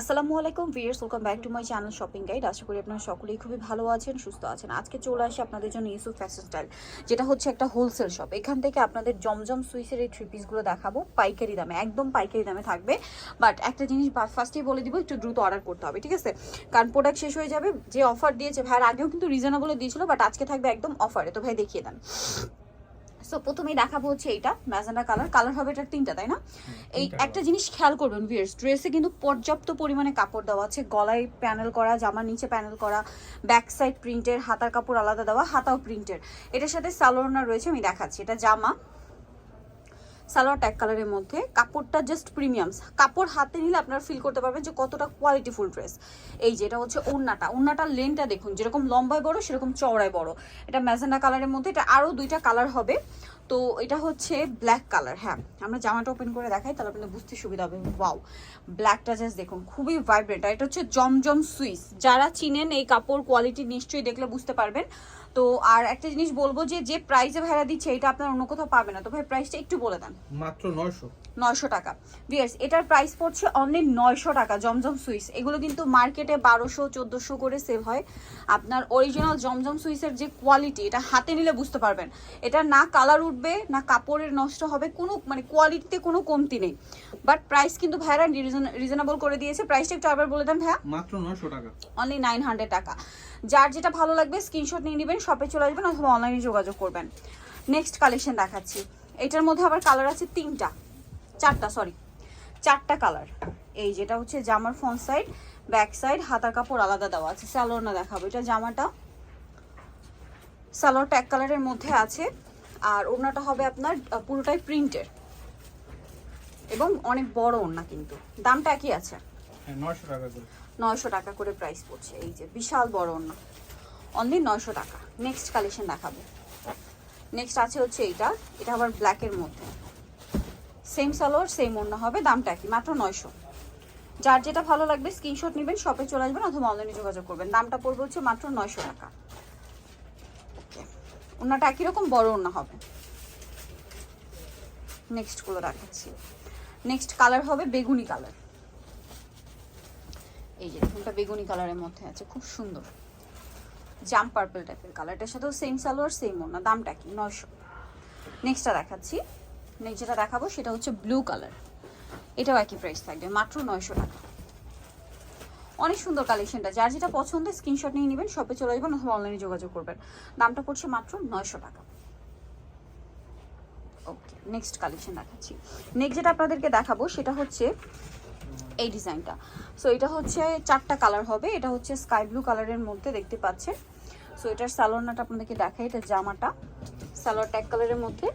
আসসালামু আলাইকুম viewers welcome back to my channel shopping guide আশা করি আপনারা সকলেই খুবই ভালো আছেন, সুস্থ আছেন। আজকে চলে আসি আপনাদের জন্য ইউসুফ ফ্যাশন স্টাইল যেটা হচ্ছে একটা হোলসেল শপ এখান থেকে আপনাদের জমজম সুইসের এই থ্রি পিসগুলো দেখাবো, পাইকারি দামে, একদম পাইকারি দামে থাকবে। বাট একটা জিনিস ফার্স্টেই বলে দিব, একটু দ্রুত অর্ডার করতে হবে, ঠিক আছে? কারণ প্রোডাক্ট শেষ হয়ে যাবে, যে অফার দিয়েছে, ভাইয়ের আগেও কিন্তু রিজনেবলে দিয়েছিল বাট আজকে থাকবে একদম অফারে তো ভাই দেখিয়ে দেন। সো প্রথমেই দেখাবো হচ্ছে এইটা ম্যাজেন্ডা কালার। কালার হবে এটা তিনটা তাই না? এই একটা জিনিস খেয়াল করবেন ভিয়ার্স ড্রেসে কিন্তু পর্যাপ্ত পরিমাণে কাপড় দেওয়া আছে। গলায় প্যানেল করা জামার নিচে প্যানেল করা ব্যাক সাইড প্রিন্টের হাতার কাপড় আলাদা দেওয়া হাতাও প্রিন্টের এটার সাথে সালোয়ার রয়েছে আমি দেখাচ্ছি। এটা জামা। সালোয়ার ট্যাগ কালারের মধ্যে। কাপড়টা জাস্ট প্রিমিয়াম কাপড় হাতে নিলে আপনারা ফিল করতে পারবেন যে কতটা কোয়ালিটিফুল ড্রেস এই যে এটা হচ্ছে ওড়নাটা। ওড়নাটার লেনটা দেখুন, যেরকম লম্বায় বড়, সেরকম চওড়ায় বড়। এটা ম্যাজেন্ডা কালারের মধ্যে, এটা আরও দুইটা কালার হবে। তো এটা হচ্ছে ব্ল্যাক কালার হ্যাঁ। আমরা জামাটা ওপেন করে দেখাই, তাহলে আপনাদের বুঝতে সুবিধা হবে। ওয়াও ব্ল্যাকটা জাস্ট দেখুন, খুবই ভাইব্রেন্ট আর এটা হচ্ছে জমজম সুইস। যারা চিনেন এই কাপড় কোয়ালিটি নিশ্চয়ই দেখলে বুঝতে পারবেন। তো আর একটা জিনিস বলব যে যে প্রাইসে ভাড়া দিচ্ছে এটা আপনার অন্য কোথাও পাবে না। তো ভাই প্রাইসটা একটু বলে দেন। মাত্র নয়শো। নয়শো টাকা। ভিয়ার্স এটার প্রাইস পড়ছে অনলি নয়শো টাকা জমজম সুইস। এগুলো কিন্তু মার্কেটে বারোশো চোদ্দোশো করে সেল হয়। আপনার অরিজিনাল জমজম সুইসের যে কোয়ালিটি এটা হাতে নিলে বুঝতে পারবেন। এটা না কালার উঠবে না কাপড়ের নষ্ট হবে কোনো মানে কোয়ালিটিতে কোনো কমতি নেই। বাট প্রাইস কিন্তু ভাইরা রিজনেবল করে দিয়েছে। প্রাইসটা একটু আবার বলে দেন ভাইয়া। মাত্র নয়শো টাকা। অনলি নাইন হান্ড্রেড টাকা। যার যেটা ভালো লাগবে স্ক্রিনশট নিয়ে নেবেন। শপে চলে আসবেন অথবা অনলাইনে যোগাযোগ করবেন। নেক্সট কালেকশন দেখাচ্ছি। এটার মধ্যে আবার কালার আছে তিনটা চারটা সরি চারটা কালার এই যেটা হচ্ছে জামার ফ্রন্ট সাইড ব্যাক সাইড হাতার কাপড় আলাদা দেওয়া আছে। স্যালোর না দেখাবো এটা জামাটা। স্যালোর ট্যাগ কালারের মধ্যে আছে। আর ওড়নাটা হবে আপনার পুরোটাই প্রিন্টের এবং অনেক বড় ওড়না কিন্তু। দামটা একই আছে। হ্যাঁ নয়শো টাকা করে। নয়শো টাকা করে প্রাইস পড়ছে। এই যে বিশাল বড় ওড়না। অনলি নয়শো টাকা। নেক্সট কালেকশন দেখাবো। নেক্সট আছে হচ্ছে এইটা। এটা আবার ব্ল্যাকের মধ্যে। সেম সালোয়ার সেম ওড়না হবে, দামটা কি মাত্র নয়শো। যার যেটা ভালো লাগবে স্ক্রিনশট নেবেন শপে চলে আসবেন অথবা অনলাইনে যোগাযোগ করবেন। দামটা পড়বে হচ্ছে মাত্র নয়শো টাকা। ওকে ওড়নাটা একই রকম, বড় ওড়না হবে। নেক্সটগুলো দেখাচ্ছি। নেক্সট কালার হবে বেগুনি কালার এই যে দেখুন বেগুনি কালারের মধ্যে আছে, খুব সুন্দর। জাম পার্পল টাইপের কালার এটার সাথেও সেম সালোয়ার সেম ওনা দামটা কি? নয়শো। নেক্সটটা দেখাচ্ছি। নেক্সট যেটা দেখাবো, সেটা হচ্ছে ব্লু কালার এটাও একই প্রাইস থাকবে, মাত্র নয়শো টাকা। অনেক সুন্দর কালেকশনটা যার যেটা পছন্দ স্ক্রিনশট নিয়ে নেবেন শপে চলে যাবেন অথবা অনলাইনে যোগাযোগ করবেন। দামটা পড়ছে মাত্র নয়শো টাকা। ওকে নেক্সট কালেকশন দেখাচ্ছি। নেক্সট যেটা আপনাদেরকে দেখাবো, সেটা হচ্ছে এই ডিজাইনটা। সো এটা হচ্ছে চারটা কালার হবে। এটা হচ্ছে স্কাই ব্লু কালারের মধ্যে দেখতে পাচ্ছেন। সো এটার সালোয়ারটা আপনাদেরকে দেখাই এটা জামাটা সালোয়ার ট্যাগ কালারের মধ্যে।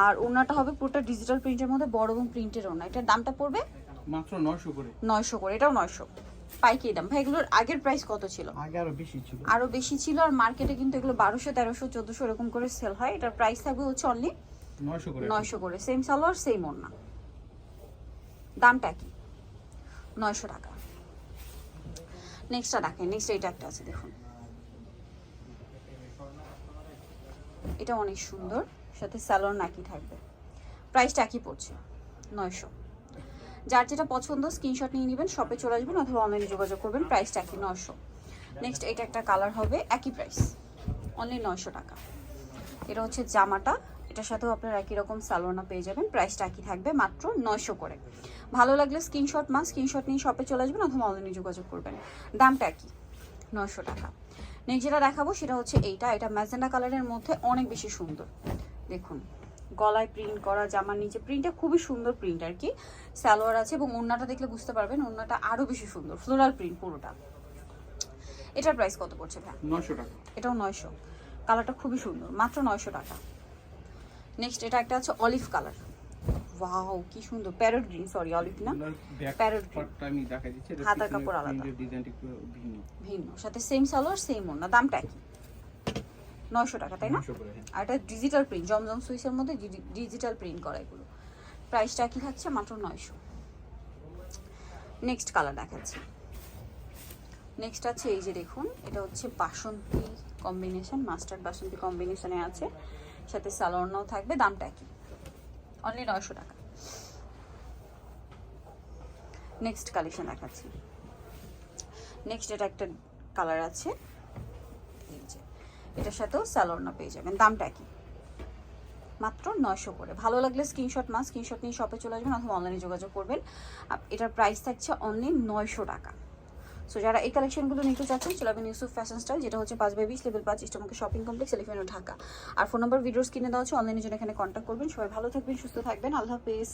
আর ওনাটা হবে পুরোটা ডিজিটাল প্রিন্টের মধ্যে বড় এবং প্রিন্টের ওনা এটার দামটা পড়বে? মাত্র নয়শো করে। নয়শো করে এটাও নয়শো। পাইকারি দাম। ভাই এগুলোর আগের প্রাইস কত ছিল? আগে আরও বেশি ছিল। আরও বেশি ছিল আর মার্কেটে কিন্তু এগুলো বারোশো তেরোশো চোদ্দোশো এরকম করে সেল হয়। এটার প্রাইস থাকবে হচ্ছে অনলি নয়শো করে। নয়শো করে। সেম সালোয়ার সেম ওড়না। দামটা কি? নয়শো টাকা। নেক্সটটা দেখেন নেক্সট এটা একটা আছে, দেখুন। এটা অনেক সুন্দর, সাথে স্যালোর নাকি থাকবে। প্রাইসটা একই পড়ছে, নয়শো। যার যেটা পছন্দ স্ক্রিনশট নিয়ে নেবেন শপে চলে আসবেন অথবা অনলাইনে যোগাযোগ করবেন প্রাইসটা একই, নয়শো। নেক্সট এটা একটা কালার হবে, একই প্রাইস অনলি নয়শো টাকা। এটা হচ্ছে জামাটা এটার সাথেও আপনারা একই রকম সালোয়ানা পেয়ে যাবেন। প্রাইসটা একই থাকবে মাত্র নয়শো করে। ভালো লাগলে স্ক্রিনশট মা স্ক্রিনশট নিয়ে শপে চলে আসবেন অথবা অনলাইনে যোগাযোগ করবেন। দামটা একই নয়শো টাকা। নেক্সট যেটা দেখাবো সেটা হচ্ছে এইটা। এটা ম্যাজেন্ডা কালারের মধ্যে অনেক বেশি সুন্দর। দেখুন গলায় প্রিন্ট করা জামার নিচে প্রিন্টটা খুবই সুন্দর প্রিন্ট আর কি। সালোয়ার আছে এবং ওড়নাটা দেখলে বুঝতে পারবেন ওড়নাটা আরও বেশি সুন্দর। ফ্লোরাল প্রিন্ট পুরোটা। এটার প্রাইস কত পড়ছে ভাই নয়শো টাকা। এটাও নয়শো। কালারটা খুবই সুন্দর মাত্র নয়শো টাকা। নেক্সট এটা একটা আছে অলিভ কালার ওয়াও কি সুন্দর। প্যারট গ্রিন সরি অলিভ না? ব্যাক Parrot আমি দেখা দিচ্ছি এটা হাতার কাপড় আলাদা। ডিজাইনটা একটু ভিন্ন। ভিন্ন। সাথে সেম সালোয়ার সেম ওড়না দামটা কি নয়শো টাকা তাই না? হ্যাঁ। আর এটা ডিজিটাল প্রিন্ট জমজম সুইসের মধ্যে ডিজিটাল প্রিন্ট করা এগুলো। প্রাইসটা কি থাকছে মাত্র নয়শো। নেক্সট কালার দেখাচ্ছি। নেক্সট আছে এই যে দেখুন এটা হচ্ছে বাসন্তী কম্বিনেশন মাস্টার্ড বাসন্তী কম্বিনেশনে আছে। সাথে সালোয়ারনাও থাকবে, দামটা কি অনলি নয়শো টাকা। নেক্সট কালেকশন দেখাচ্ছি। নেক্সট এটা একটা কালার আছে। এটার সাথেও স্যালোনা পেয়ে যাবেন, দামটা কি মাত্র নয়শো করে। ভালো লাগলে স্ক্রিনশট মাস স্ক্রিনশট নিয়ে শপে চলে আসবেন অথবা অনলাইনে যোগাযোগ করবেন। এটার প্রাইস থাকছে অনলি নয়শো টাকা। সো যারা এই কালেকশনগুলো নিতে চাচ্ছেন চলাবেন ইউসুফ ফ্যাশন স্টাইল যেটা হচ্ছে পাঁচ বাই বিশ লেভেল পাঁচ ইস্টমকে শপিং কমপ্লেক্স এলিফেন্ট ঢাকা আর ফোন নম্বর ভিডিওস কিনে দেওয়া হচ্ছে অনলাইনে জন্য এখানে কন্ট্যাক্ট করবেন। সবাই ভালো থাকবেন, সুস্থ থাকবেন। আল্লাহ হাফেজ।